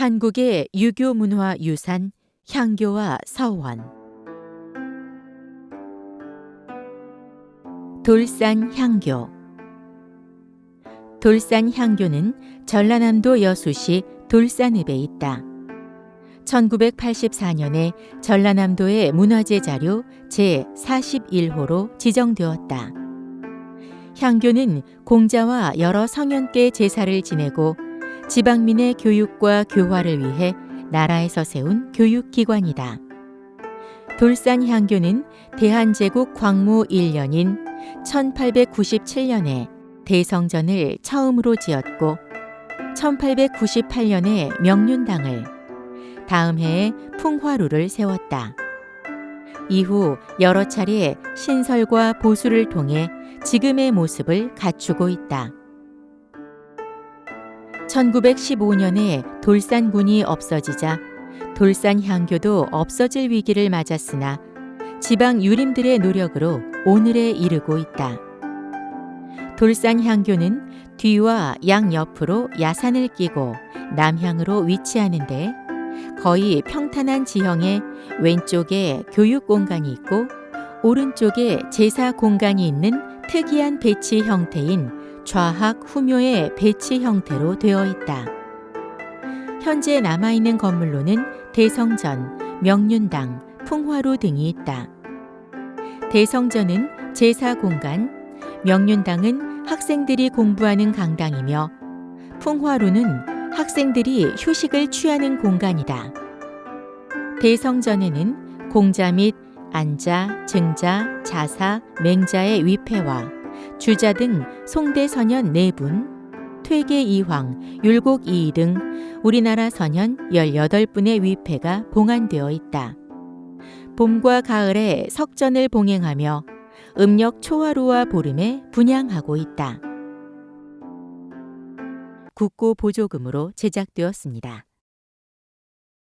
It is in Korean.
한국의 유교 문화 유산 향교와 서원 돌산 향교 돌산 향교는 전라남도 여수시 돌산읍에 있다. 1984년에 전라남도의 문화재 자료 제41호로 지정되었다. 향교는 공자와 여러 성현께 제사를 지내고 지방민의 교육과 교화를 위해 나라에서 세운 교육기관이다. 돌산 향교는 대한제국 광무 1년인 1897년에 대성전을 처음으로 지었고 1898년에 명륜당을 다음 해에 풍화루를 세웠다. 이후 여러 차례 신설과 보수를 통해 지금의 모습을 갖추고 있다. 1915년에 돌산군이 없어지자 돌산 향교도 없어질 위기를 맞았으나 지방 유림들의 노력으로 오늘에 이르고 있다. 돌산 향교는 뒤와 양 옆으로 야산을 끼고 남향으로 위치하는데 거의 평탄한 지형에 왼쪽에 교육 공간이 있고 오른쪽에 제사 공간이 있는 특이한 배치 형태인 좌학 후묘의 배치 형태로 되어 있다. 현재 남아있는 건물로는 대성전, 명륜당, 풍화로 등이 있다. 대성전은 제사 공간, 명륜당은 학생들이 공부하는 강당이며 풍화로는 학생들이 휴식을 취하는 공간이다. 대성전에는 공자 및 안자, 증자, 자사, 맹자의 위패와 주자 등 송대 선현 4분, 퇴계 이황, 율곡 이이 등 우리나라 선현 18분의 위패가 봉안되어 있다. 봄과 가을에 석전을 봉행하며 음력 초하루와 보름에 분양하고 있다. 국고 보조금으로 제작되었습니다.